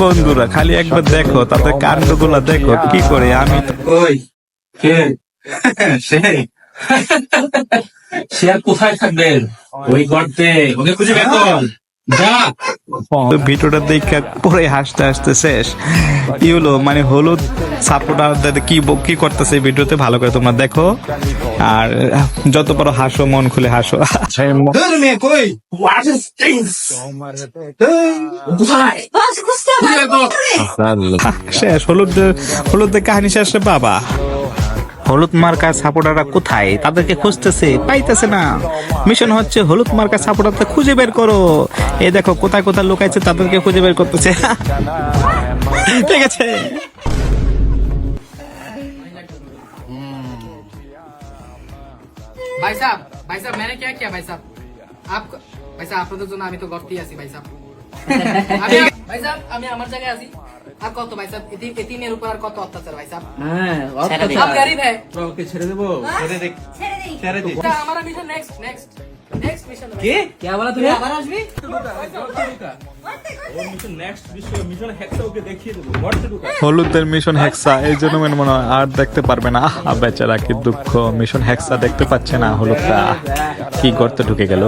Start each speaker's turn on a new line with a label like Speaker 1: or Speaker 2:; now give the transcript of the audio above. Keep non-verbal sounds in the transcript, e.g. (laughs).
Speaker 1: বন্ধুরা খালি একবার দেখো তাদের কাণ্ডগুলা দেখো কি করে আমি
Speaker 2: ওই কে? (laughs) সে সে আর কোথায় থাকবেন ওই গর্তে। ওকে খুঁজে বের কর।
Speaker 1: ভিডিওটা দেখে পরে হাসতে হাসতে শেষ। ইউলো মানে হলুদ সাপোর্টার কি কি করতেছে ভিডিওতে ভালো করে তোমরা দেখো। আর যত পারো হাসো মন খুলে হাসো। শেষ হলুদ হলুদের কাহিনী শেষ বাবা। হলুদ মার্কার সাপোর্টাররা কোথায়? তাদেরকে খুঁজতেছে পাইতেছে না। মিশন হচ্ছে হলুদ মার্কার সাপোর্টারদের খুঁজে বের করো। এই দেখো কোথায় কোথায় লোকাইছে তাদেরকে খুঁজে বের করতেছে। (laughs) ঠিক আছে।
Speaker 3: ভাই সাহেব ভাই সাহেব मैंने क्या किया भाई साहब आप ভাই সাহেব আপনাদের জন্য আমি তো গর্তেই আছি ভাই সাহেব (laughs) আমি ভাই সাহেব আমি আমার জায়গায় আছি আর কত ভাই সাহেব এতিম এতিমের উপর আর কত অত্যাচার ভাই সাহেব সব গরিব है
Speaker 2: ওকে ছেড়ে দেবো ছেড়ে দে ছেড়ে দে
Speaker 3: এটা আমার mission next next next mission কি কি বলা তুমি আবার আসবি
Speaker 1: হলুদের মিশন হেক্সা এই জন্য মনে মনে হয় আর দেখতে পারবে না। বেচারা কি দুঃখ মিশন হেক্সা দেখতে পাচ্ছে না হলুদটা। কি করতে ঢুকে গেল।